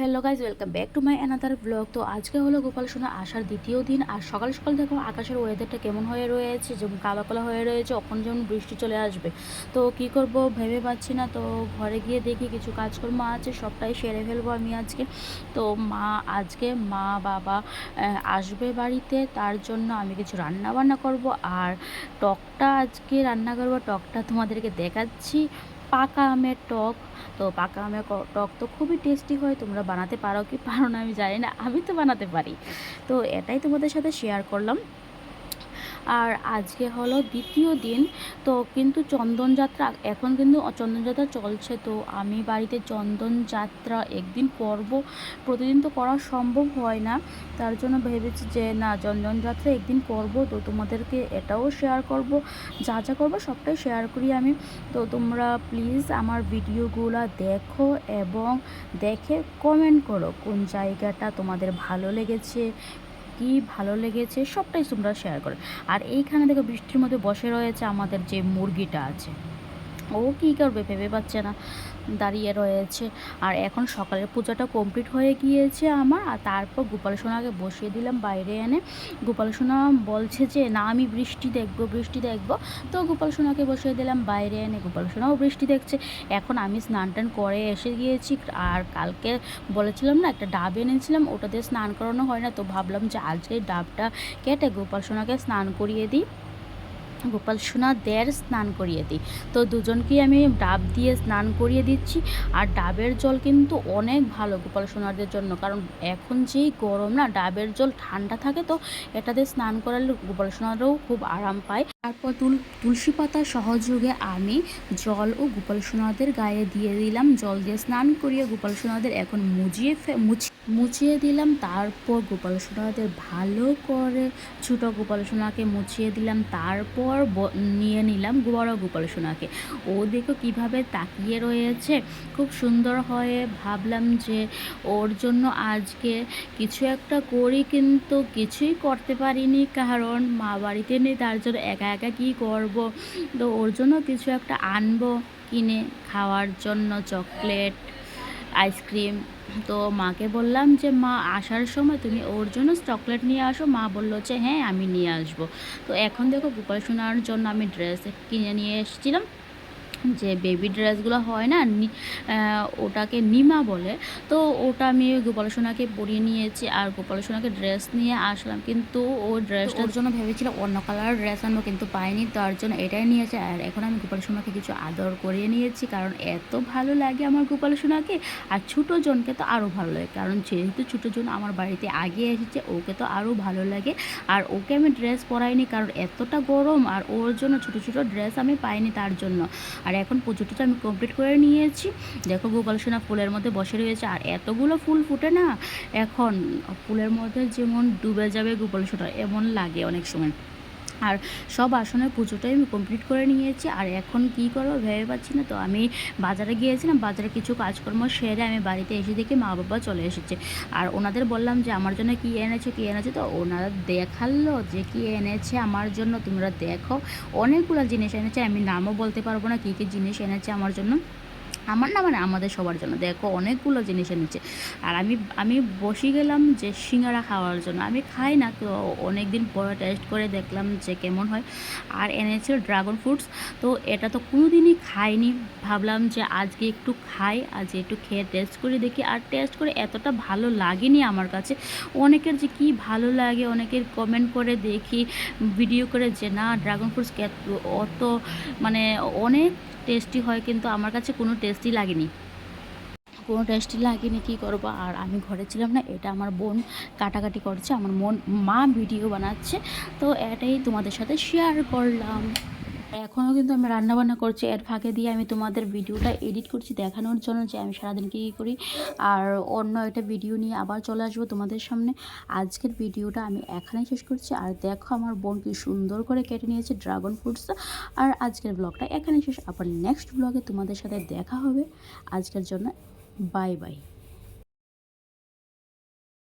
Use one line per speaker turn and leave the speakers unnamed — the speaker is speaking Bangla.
Hello guys welcome back to my another vlog. তো আজকে হলো গোপাল সোনা আসার দ্বিতীয় দিন, আর সকাল সকাল দেখো আকাশের ওয়েদারটা কেমন হয়ে রয়েছে, যেমন কালো কালো হয়ে রয়েছে কখন যেমন বৃষ্টি চলে আসবে। তো কি করব ভেবে পাচ্ছি না, তো ঘরে গিয়ে দেখি কিছু কাজকর্ম আছে, সবটাই সেরে ফেলব আমি আজকে। তো মা, আজকে মা বাবা আসবে বাড়িতে, তার জন্য আমি কিছু রান্না বান্না করব, আর টকটা আজকে রান্না করব টকটা তোমাদেরকে দেখাচ্ছি। পাকা আমের টক। তো পাকা আমের টক তো খুবই টেস্টি হয়, তোমরা বানাতে পারো কি পারো না আমি জানি না, আমি তো বানাতে পারি। তো এটাই তোমাদের সাথে শেয়ার করলাম। আর আজকে হলো দ্বিতীয় দিন। তো কিন্তু চন্দনযাত্রা এখন কিন্তু চন্দনযাত্রা চলছে। তো আমি বাড়িতে চন্দনযাত্রা একদিন করব। প্রতিদিন তো করা সম্ভব হয় না। তার জন্য ভেবেছি যে, না চন্দনযাত্রা একদিন করব। তো তোমাদেরকে এটাও শেয়ার করব। যা যা করব সবটাই শেয়ার করি আমি। তো তোমরা প্লিজ আমার ভিডিওগুলো দেখো এবং দেখে কমেন্ট করো কোন জায়গাটা তোমাদের ভালো লেগেছে কি ভালো লেগেছে সবটাই তোমরা শেয়ার করো। আর এইখানে দেখো বৃষ্টির মধ্যে বসে রয়েছে আমাদের যে মুরগিটা আছে। ও কী করবে ভেবে পাচ্ছে না। দাঁড়িয়ে রয়েছে। আর এখন সকালের পূজাটা কমপ্লিট হয়ে গিয়েছে আমার। আর তারপর গোপাল সোনাকে বসিয়ে দিলাম বাইরে এনে। গোপাল সোনা বলছে যে, না, আমি বৃষ্টি দেখব বৃষ্টি দেখব। তো গোপাল সোনাকে বসিয়ে দিলাম বাইরে এনে। গোপাল সোনাও বৃষ্টি দেখছে। এখন আমি স্নান টান করে এসে গিয়েছি। আর কালকে বলেছিলাম না, একটা ডাব এনেছিলাম। ওটাতে স্নান করানো হয় না। তো ভাবলাম যে আজকে ডাবটা কেটে গোপাল সোনাকে স্নান করিয়ে দিই। গোপাল সোনাদের স্নান করিয়ে দিই। তো দুজনকেই আমি ডাব দিয়ে স্নান করিয়ে দিচ্ছি। আর ডাবের জল কিন্তু অনেক ভালো গোপাল সোনাদের জন্য। কারণ এখন যেই গরম না, ডাবের জল ঠান্ডা থাকে তো এটাতে স্নান করালে গোপাল সোনারাও খুব আরাম পায়। তারপর তুল, তুলসী পাতা সহযোগে আমি জল ও গোপাল সোনাদের গায়ে দিয়ে দিলাম। জল দিয়ে স্নান করিয়ে গোপাল সোনাদের এখন মুজিয়ে ফে- মুছি- মুছিয়ে দিলাম, তারপর গোপাল সোনাদের ভালো করে ছোটো গোপাল সোনাকে মুছিয়ে দিলাম, তারপর নিয়ে নিলাম বড় গোপাল সোনাকে ও দেখো কীভাবে তাকিয়ে রয়েছে, খুব সুন্দর হয়ে ভাবলাম যে ওর জন্য আজকে কিছু একটা করি কিন্তু কিছুই করতে পারিনি, কারণ মা বাড়িতে নেই, তার জন্য একা একা কী করব? তো ওর জন্য কিছু একটা আনব, কিনে, খাওয়ার জন্য চকলেট, আইসক্রিম তো মাকে বললাম যে, মা, আসার সময় তুমি ওর জন্য চকলেট নিয়ে আসো। মা বলল যে হ্যাঁ আমি নিয়ে আসব। তো এখন দেখো গোপাল সোনার জন্য আমি ড্রেস কিনে নিয়ে এসেছিলাম। যে বেবি ড্রেসগুলো হয় না ওটাকে নিমা বলে। তো ওটা আমি গোপাল সোনাকে পরিয়ে নিয়েছি আর গোপাল সোনাকে ড্রেস নিয়ে আসলাম। কিন্তু ও ড্রেসটার জন্য ভেবেছিলাম অন্য কালার ড্রেস আনব কিন্তু পাইনি তার জন্য এটাই নিয়েছে। আর এখন আমি গোপাল সোনাকে কিছু আদর করিয়ে নিয়েছি কারণ এত ভালো লাগে আমার গোপাল সোনাকে। আর ছোটো জনকে তো আরও ভালো লাগে কারণ যেহেতু ছোটো জন আমার বাড়িতে আগে এসেছে ওকে তো আরও ভালো লাগে। আর ওকে আমি ড্রেস পরাইনি কারণ এতটা গরম আর ওর জন্য ছোটো ছোটো ড্রেস আমি পাইনি তার জন্য। আর এখন পুজো টুজো আমি কমপ্লিট করে নিয়েছি। দেখো গোপাল সোনা ফুলের মধ্যে বসে রয়েছে। আর এতগুলো ফুল ফুটে না, এখন ফুলের মধ্যে যেমন ডুবে যাবে গোপাল সোনা, এমন লাগে অনেক সময়। আর সব আসনের পুজোটাই আমি কমপ্লিট করে নিয়েছি। আর এখন কি করব ভেবে পাচ্ছি না। তো আমি বাজারে গিয়েছিলাম, বাজারে কিছু কাজকর্ম সেরে আমি বাড়িতে এসে দেখি মা বাবা চলে এসেছে। আর ওনাদের বললাম যে, আমার জন্য কি এনেছো কি এনেছো? তো ওনারা দেখাল যে, কি এনেছে আমার জন্য? তোমরা দেখো। অনেকগুলো জিনিস এনেছে, আমি নামও বলতে পারব না কী কী জিনিস এনেছে আমার জন্য। আমার না মানে আমাদের সবার জন্য। দেখো, অনেকগুলো জিনিস এনেছে। আর আমি আমি বসে গেলাম যে সিঙ্গারা খাওয়ার জন্য। আমি খাই না, তো অনেক দিন পরে টেস্ট করে দেখলাম যে কেমন হয়। আর এনেছিল ড্রাগন ফ্রুটস তো এটা তো কোনো দিনই খাইনি। ভাবলাম যে আজকে একটু খাই আজ একটু খেয়ে টেস্ট করে দেখি। আর টেস্ট করে এতটা ভালো লাগেনি আমার কাছে। অনেকের যে কি ভালো লাগে, অনেকের কমেন্ট করে দেখি ভিডিও করে যে না ড্রাগন ফ্রুটস অত মানে অনেক টেস্টি হয়, কিন্তু আমার কাছে কোনো টেস্টি লাগেনি। কোনো টেস্টি লাগেনি, কী করব? আর আমি ঘরে ছিলাম না, এটা আমার বোন কাটাকাটি করছে, আমার মন, মা ভিডিও বানাচ্ছে, তো এটাই তোমাদের সাথে শেয়ার করলাম। এখনও কিন্তু আমি রান্নাবান্না করছি। এর ফাঁকে দিয়ে আমি তোমাদের ভিডিওটা এডিট করছি, দেখানোর জন্য যে আমি সারাদিন কী করি। আর অন্য একটা ভিডিও নিয়ে আবার চলে আসব তোমাদের সামনে। আজকের ভিডিওটা আমি এখানেই শেষ করছি। আর দেখো আমার বোন কি সুন্দর করে কেটে নিয়েছে ড্রাগন ফ্রুটস আর আজকের ব্লগটা এখানেই শেষ। আবার নেক্সট ব্লগে তোমাদের সাথে দেখা হবে। আজকের জন্য বাই বাই